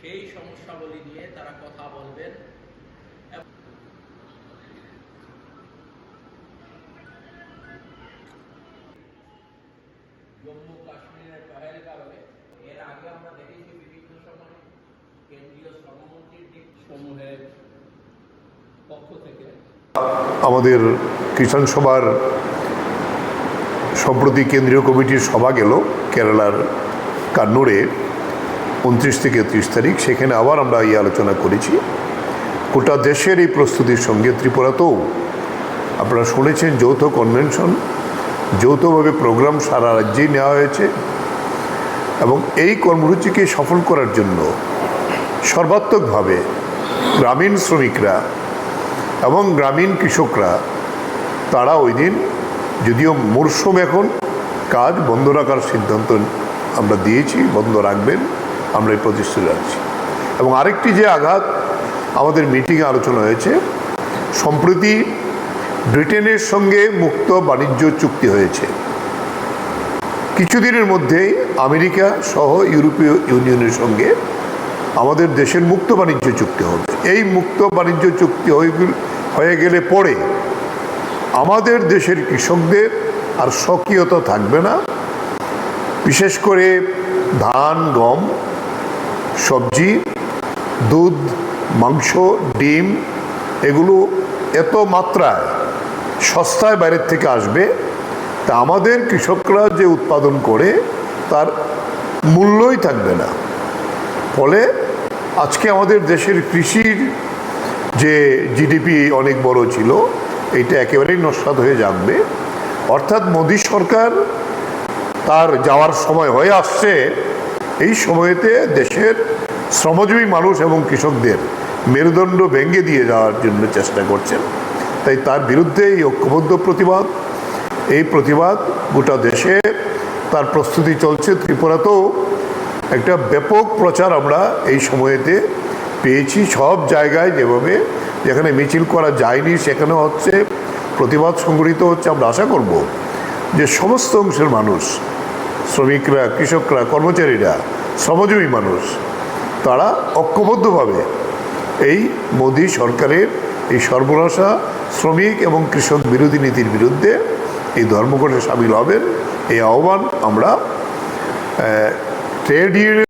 সেই সমস্যাবলী নিয়ে তারা কথা বলবেন। জম্মু কাশ্মীরের এর আগে আমরা দেখেছি বিভিন্ন সময় কেন্দ্রীয় শ্রমমন্ত্রীর দিক সমূহের পক্ষ থেকে। আমাদের কিষাণ সভার সম্প্রতি কেন্দ্রীয় কমিটির সভা গেল কেরালার কান্নুরে। উনত্রিশ থেকে ত্রিশ তারিখ, সেখানে আবার আমরা এই আলোচনা করেছি। গোটা দেশের এই প্রস্তুতির সঙ্গে ত্রিপুরাতেও আপনারা শুনেছেন যৌথ কনভেনশন, যৌথভাবে প্রোগ্রাম সারা রাজ্যেই নেওয়া হয়েছে এবং এই কর্মসূচিকে সফল করার জন্য সর্বাত্মকভাবে গ্রামীণ শ্রমিকরা এবং গ্রামীণ কৃষকরা, তারা ওই দিন যদিও মরশুম এখন, কাজ বন্ধ রাখার সিদ্ধান্ত আমরা দিয়েছি, বন্ধ রাখবেন। আমরা এই প্রতিশ্রুতি রাখছি। এবং আরেকটি যে আঘাত আমাদের মিটিংয়ে আলোচনা হয়েছে, সম্প্রতি ব্রিটেনের সঙ্গে মুক্ত বাণিজ্য চুক্তি হয়েছে। কিছুদিনের মধ্যেই আমেরিকা সহ ইউরোপীয় ইউনিয়নের সঙ্গে আমাদের দেশের মুক্ত বাণিজ্য চুক্তি হবে। এই মুক্ত বাণিজ্য চুক্তি হয়ে হয়ে গেলে পরে আমাদের দেশের কৃষকদের আর স্বকীয়তা থাকবে না। বিশেষ করে ধান, গম সবজি, দুধ, মাংস, ডিম, এগুলো এত মাত্রায় সস্তায় বাইরের থেকে আসবে, তা আমাদের কৃষকরা যে উৎপাদন করে তার মূল্যই থাকবে না। ফলে আজকে আমাদের দেশের কৃষির যে জিডিপি অনেক বড় ছিল, এইটা একেবারেই নস্বাত হয়ে যাবে। অর্থাৎ মোদী সরকার তার যাওয়ার সময় হয়ে আসছে এই সময়েতে দেশের শ্রমজীবী মানুষ এবং কৃষকদের মেরুদণ্ড ভেঙে দিয়ে যাওয়ার জন্য চেষ্টা করছেন। তাই তার বিরুদ্ধে এই ঐক্যবদ্ধ প্রতিবাদ, এই প্রতিবাদ গোটা দেশে তার প্রস্তুতি চলছে। ত্রিপুরাতেও একটা ব্যাপক প্রচার আমরা এই সময়েতে পেয়েছি। সব জায়গায় যেভাবে যেখানে মিছিল করা যায়নি সেখানে হচ্ছে প্রতিবাদ সংগঠিত হচ্ছে। আমরা আশা করব যে সমস্ত অংশের মানুষ শ্রমিকরা, কৃষকরা, কর্মচারীরা, শ্রমজীবী মানুষ, তারা ঐক্যবদ্ধভাবে এই মোদী সরকারের এই সর্বনাশা শ্রমিক এবং কৃষক বিরোধী নীতির বিরুদ্ধে এই ধর্মঘটে সামিল হবেন। এই আহ্বান আমরা ট্রেড ইউনিয়ন